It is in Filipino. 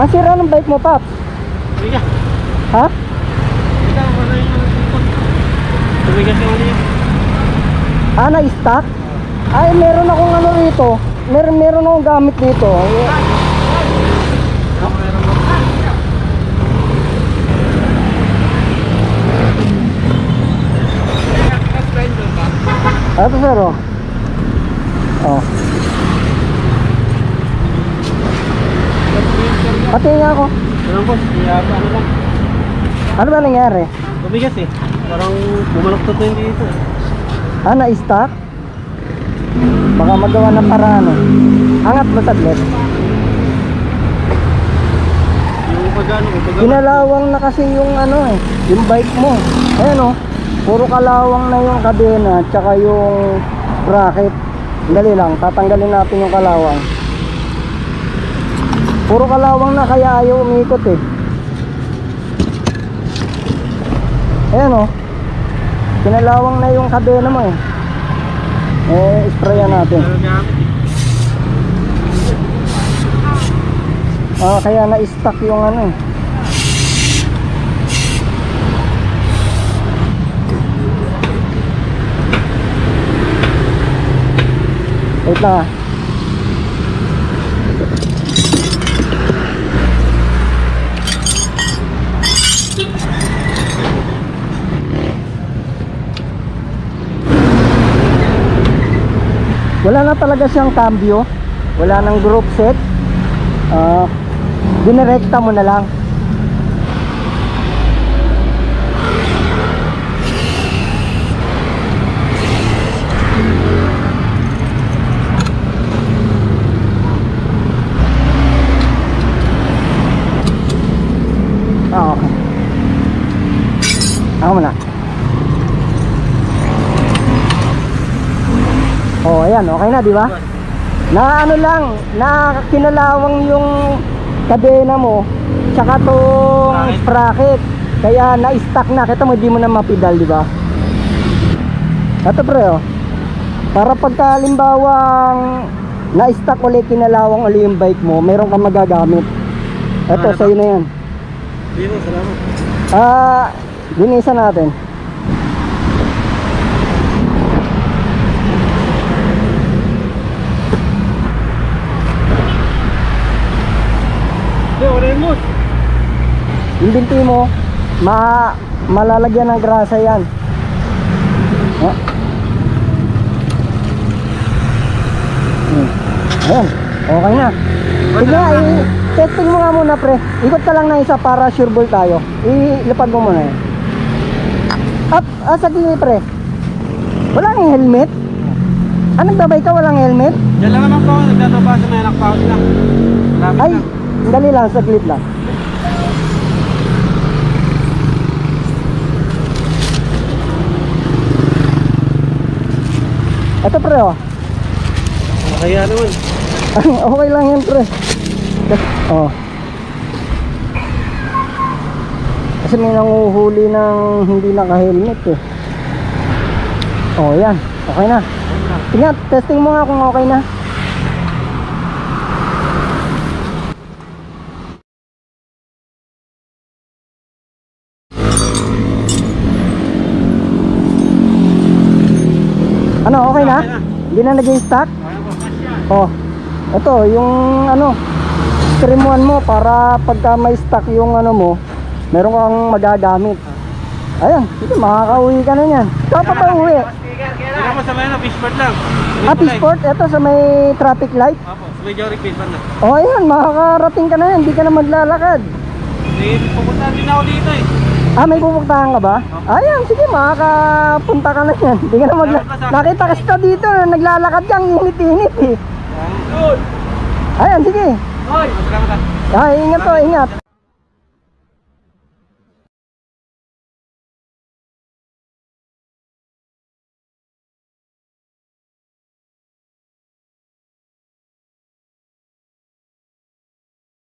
Ang sira ng bike mo, Paps. Tumigas. Ha? Ito, wala yung ikot. Tumigas yung ano yun. Ah, na-stock? Ay, meron akong ano rito. Meron, meron akong gamit dito. Mo. Ito, sir, oh. Pati nga ako. Ano boss? Kaya ano lang. Ano ba nangyari? Tumigas eh. Parang bumaloktot na hindi ito. Ah, na-stock? Baka magawa ng paraan, eh. Angat mo saglit. Yung pagano, pagano. Kinalawang na kasi yung ano eh, yung bike mo. Ayan oh, puro kalawang na yung kadena tsaka yung bracket. Dali lang, tatanggalin natin yung kalawang. Puro kalawang na kaya ayaw umikot eh. Ayan oh. Kinalawang na yung kadena mo eh. Eh, sprayan natin. Ah, kaya na-stuck yung ano eh. Wait lang ah. Wala na talaga siyang cambio. Wala nang group set. Ah, dinirekta mo na lang. Ah, okay. Ako muna. Ayan, okay na, di ba? Na ano lang, na kinalawang yung kadena mo, tsaka tong Sprocket. Kaya na-stuck na, kita mo, di mo na mapidal, di ba? Ito pre, oh. Para pagka halimbawang na-stuck ulit, kinalawang ulit yung bike mo, meron kang magagamit. Ito, Ah, sa'yo na yan. Mo, salamat. Ah, dinisa natin. Hindi, wala yung mood. Yung binti mo, ma malalagyan ng grasa yan. Ah. Hmm. Ayan, okay na. Nga, i- testing mo nga muna pre. Ikot ka lang na isa para sure ball tayo. Ilipad mo muna yan. Up, ah, saglit pre. Wala kang helmet? Ah, nagbabay ka walang helmet? Diyan lang naman po ako, nagtataba sa may anak pa ako lang. Malapit Ay, dali lang, saglit lang. Ito pre oh. Kaya naman. okay lang yan pre. Oh. Kasi may nanguhuli ng hindi naka-helmet eh. Oh, yan. Okay na. Tingnan, testing mo nga kung okay na. Ano, okay na? Okay na. Hindi na? Kaya po. Oh, ito yung ano, trim mo para pagka may stock yung ano mo, meron kang magagamit. Ayan, sige, makakauwi ka na yan. Saan pa pa uwi? Hindi naman sa may ano, fishboard lang. Ah, Fishport, ito sa may traffic light. Apo, sa may Jory fishboard na. Oh, ayan, makakarating ka na yan, hindi ka na maglalakad. Eh, pupunta din ako dito eh. Ah, may pupuntahan ka ba? Ayan, sige, makakapunta ka na yan. Hindi ka na magla... Nakita ka sa dito, naglalakad ka, ang init-init eh. Ayan, sige. Hoy! Salamat ah. Ay, ingat to, ingat.